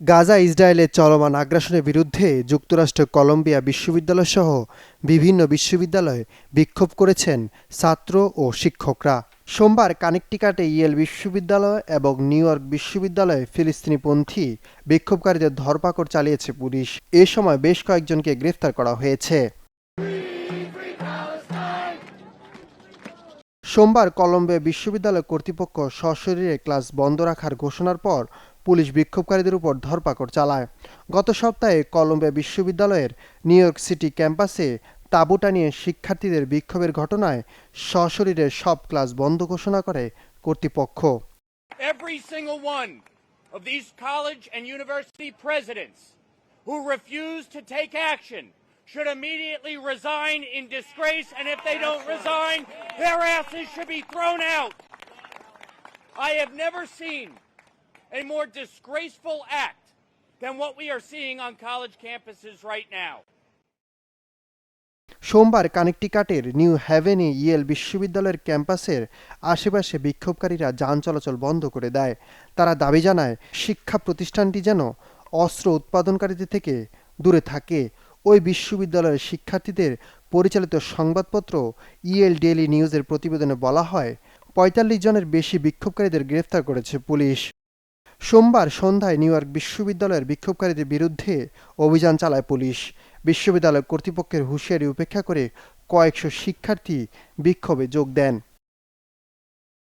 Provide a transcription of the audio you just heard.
গাজা ইসরায়েলের চলমান আগ্রাসনের বিরুদ্ধে যুক্তরাষ্ট্র, কলম্বিয়া বিশ্ববিদ্যালয় সহ বিভিন্ন বিশ্ববিদ্যালয়ে বিক্ষোভ করেছেন ছাত্র ও শিক্ষকরা। সোমবার কানেকটিকাটে ইয়েল বিশ্ববিদ্যালয় এবং নিউ ইয়র্ক বিশ্ববিদ্যালয়ে ফিলিস্তিনিপন্থী বিক্ষোভকারীদের ধরপাকড় চালিয়েছে পুলিশ। এ সময় বেশ কয়েকজনকে গ্রেফতার করা হয়েছে। সোমবার কলম্বিয়া বিশ্ববিদ্যালয় কর্তৃপক্ষ সশরীরে ক্লাস বন্ধ রাখার ঘোষণার পর পুলিশ বিক্ষোভকারীদের উপর ধরপাকড় চালায়। গত সপ্তাহে কলম্বিয়া বিশ্ববিদ্যালয়ের নিউ ইয়র্ক সিটি ক্যাম্পাসে তাঁবু নিয়ে শিক্ষার্থীদের বিক্ষোভের ঘটনায় সশরীরে সব ক্লাস বন্ধ ঘোষণা করে কর্তৃপক্ষ। Every single one of these college and university presidents who refuse to take action should immediately resign in disgrace, and if they don't resign, their asses should be thrown out. I have never seen a more disgraceful act than what we are seeing on college campuses right now. সোমবার কানেকটিকাটের new হ্যাভেনে Yale বিশ্ববিদ্যালয়ের ক্যাম্পাসের আশেপাশে বিক্ষোভকারীরা যান চলাচল বন্ধ করে দেয় তারা দাবি জানায় শিক্ষা প্রতিষ্ঠানটি যেন অস্ত্র উৎপাদনকারীদের থেকে দূরে থাকে ওই বিশ্ববিদ্যালয়ের শিক্ষার্থীদের পরিচালিত সংবাদপত্র ইয়েল ডেইলি নিউজের প্রতিবেদনে বলা হয়, পঁয়তাল্লিশ জনের বেশি বিক্ষোভকারীদের গ্রেফতার করেছে পুলিশ। সোমবার সন্ধ্যায় নিউ ইয়র্ক বিশ্ববিদ্যালয়ের বিক্ষোভকারীদের বিরুদ্ধে অভিযান চালায় পুলিশ। বিশ্ববিদ্যালয় কর্তৃপক্ষের হুঁশিয়ারি উপেক্ষা করে কয়েকশো শিক্ষার্থী বিক্ষোভে যোগ দেন।